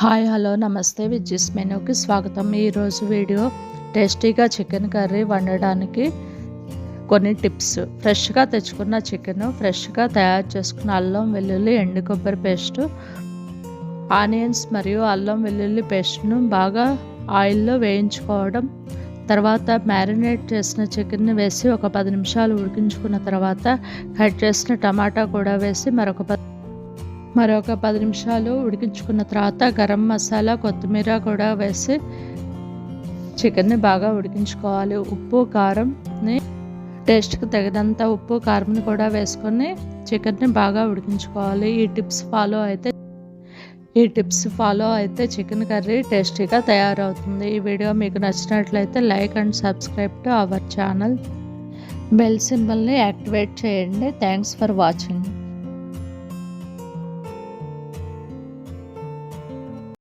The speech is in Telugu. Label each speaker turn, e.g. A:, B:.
A: హాయ్ హలో నమస్తే విజ్జిస్ మెనూకి స్వాగతం. ఈరోజు వీడియో టేస్టీగా చికెన్ కర్రీ వండడానికి కొన్ని టిప్స్. ఫ్రెష్గా తెచ్చుకున్న చికెన్ ఫ్రెష్గా తయారు చేసుకున్న అల్లం వెల్లుల్లి ఎండు కొబ్బరి పేస్ట్ ఆనియన్స్ మరియు అల్లం వెల్లుల్లి పేస్ట్ను బాగా ఆయిల్లో వేయించుకోవడం తర్వాత మ్యారినేట్ చేసిన చికెన్ని వేసి ఒక పది నిమిషాలు ఉడికించుకున్న తర్వాత కట్ చేసిన టమాటా కూడా వేసి మరొక పది మరొక పది నిమిషాలు ఉడికించుకున్న తర్వాత గరం మసాలా కొత్తిమీర కూడా వేసి చికెన్ని బాగా ఉడికించుకోవాలి. ఉప్పు కారంని టేస్ట్కి తగినంత ఉప్పు కారంని కూడా వేసుకొని చికెన్ని బాగా ఉడికించుకోవాలి. ఈ టిప్స్ ఫాలో అయితే ఈ టిప్స్ ఫాలో అయితే చికెన్ కర్రీ టేస్టీగా తయారవుతుంది. ఈ వీడియో మీకు నచ్చినట్లయితే like and subscribe to our channel. Bell సింబల్ని యాక్టివేట్ చేయండి. Thanks for watching.